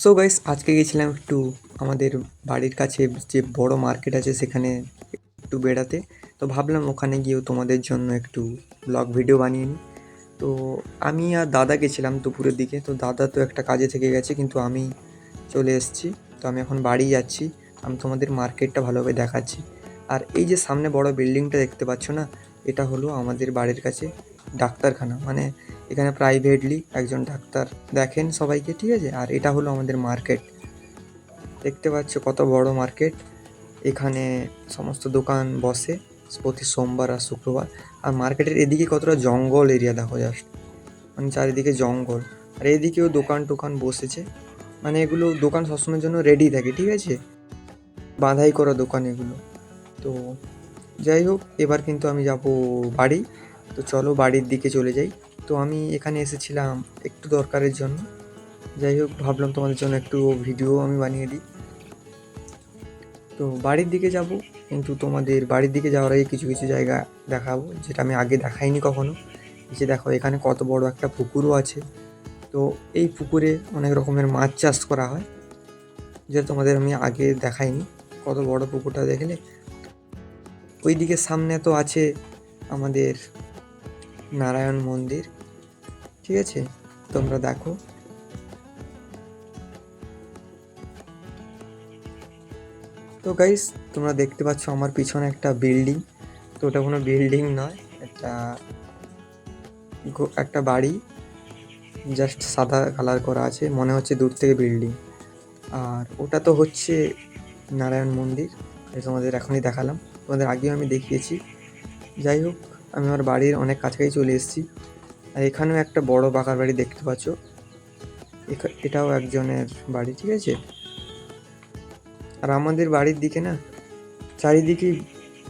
So guys আজকে গেছিলাম একটু আমাদের বাড়ির কাছে, যে বড় মার্কেট আছে সেখানে একটু বেড়াতে। তো ভাবলাম ওখানে গিয়েও তোমাদের জন্য একটু ব্লগ ভিডিও বানিয়ে নিই। তো আমি আর দাদা গেছিলাম দুপুরের দিকে। তো দাদা তো একটা কাজে থেকে গেছে, কিন্তু আমি চলে এসেছি। তো আমি এখন বাড়ি যাচ্ছি। আমি তোমাদের মার্কেটটা ভালোভাবে দেখাচ্ছি। আর এই যে সামনে বড় বিল্ডিংটা দেখতে পাচ্ছ না, এটা হলো আমাদের বাড়ির কাছে। ডাক্তারখানা। মানে এখানে প্রাইভেটলি একজন ডাক্তার দেখেন সবাইকে, ঠিক আছে? আর এটা হলো আমাদের মার্কেট দেখতে পাচ্ছ কত বড় মার্কেট এখানে সমস্ত দোকান বসে প্রতি সোমবার আর শুক্রবার। আর মার্কেটের এদিকে কতটা জঙ্গল এরিয়া দেখো জাস্ট মানে চারিদিকে জঙ্গল। আর এদিকেও দোকান টোকান বসেছে। মানে এগুলো দোকান সবসময়ের জন্য রেডি থাকে, ঠিক আছে? বাঁধাই করা দোকান এগুলো। তো যাই হোক, এবার কিন্তু আমি যাব বাড়ি। তো চলো বাড়ির দিকে চলে যাই। তো আমি এখানে এসেছিলাম একটু দরকারের জন্য। যাই হোক, ভাবলাম তোমাদের জন্য একটু ভিডিও আমি বানিয়ে দিই। তো বাড়ির দিকে যাব, কিন্তু তোমাদের বাড়ির দিকে যাওয়ার আগে কিছু কিছু জায়গা দেখাবো, যেটা আমি আগে দেখাইনি কখনো। যে দেখো, এখানে কত বড় একটা পুকুরও আছে। তো এই পুকুরে অনেক রকমের মাছ চাষ করা হয়, যেটা তোমাদের আমি আগে দেখাইনি। কত বড় পুকুরটা দেখলে? ওই দিকের সামনে তো আছে আমাদের নারায়ণ মন্দির। ঠিক আছে, তোমরা দেখো। তো গাইস তোমরা দেখতে পাচ্ছ আমার পিছনে একটা বিল্ডিং তো ওটা কোনো বিল্ডিং নয়, একটা একটা বাড়ি। জাস্ট সাদা কালার করা আছে, মনে হচ্ছে দূর থেকে বিল্ডিং আর ওটা তো হচ্ছে নারায়ণ মন্দির তোমাদের এখনই দেখালাম। তোমাদের আগেও আমি দেখিয়েছি। যাই হোক আমি আমার বাড়ির অনেক কাছাকাছি চলে এসেছি। আর এখানেও একটা বড় বাগার বাড়ি দেখতে পাচ্ছ। এটাও একজনের বাড়ি, ঠিক আছে? আর আমাদের বাড়ির দিকে না, চারিদিকে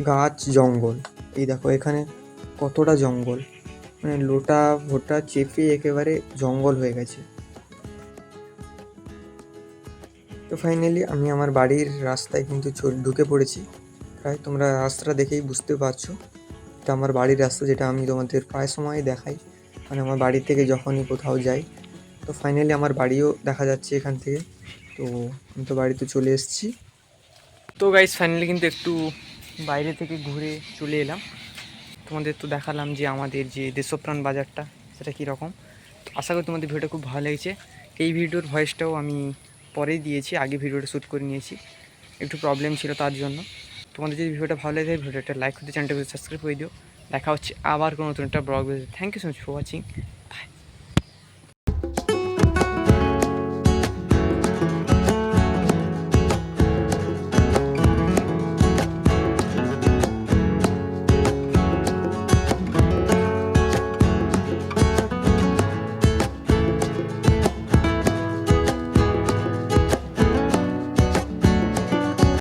গাছ, জঙ্গল। এই দেখো, এখানে কতটা জঙ্গল। মানে লোটা ভোটা চেপে একেবারে জঙ্গল হয়ে গেছে। তো ফাইনালি আমি আমার বাড়ির রাস্তায় কিন্তু ঢুকে পড়েছি। প্রায় তোমরা রাস্তাটা দেখেই বুঝতে পারছ। এটা আমার বাড়ির রাস্তা যেটা আমি তোমাদের প্রায় সময় দেখাই মানে আমার বাড়ি থেকে যখনই কোথাও যাই, তো ফাইনালি আমার বাড়িও দেখা যাচ্ছে এখান থেকে। তো আমি তো বাড়িতে চলে এসেছি। তো গাইজ ফাইনালি কিন্তু একটু বাইরে থেকে ঘুরে চলে এলাম। তোমাদের তো দেখালাম যে আমাদের যে দেশপ্রাণ বাজারটা, সেটা কীরকম। আশা করি তোমাদের ভিডিওটা খুব ভালো লেগেছে। এই ভিডিওর ভয়েসটাও আমি পরেই দিয়েছি, আগে ভিডিওটা শ্যুট করে নিয়েছি। একটু প্রবলেম ছিল তার জন্য। তোমাদের যদি ভিডিওটা ভালো লাগে ভিডিওটা লাইক করতে চ্যানেলটাকে সাবস্ক্রাইব করে দিও। দেখা হচ্ছে আবার কোনো নতুন একটা blog thank you so much for watching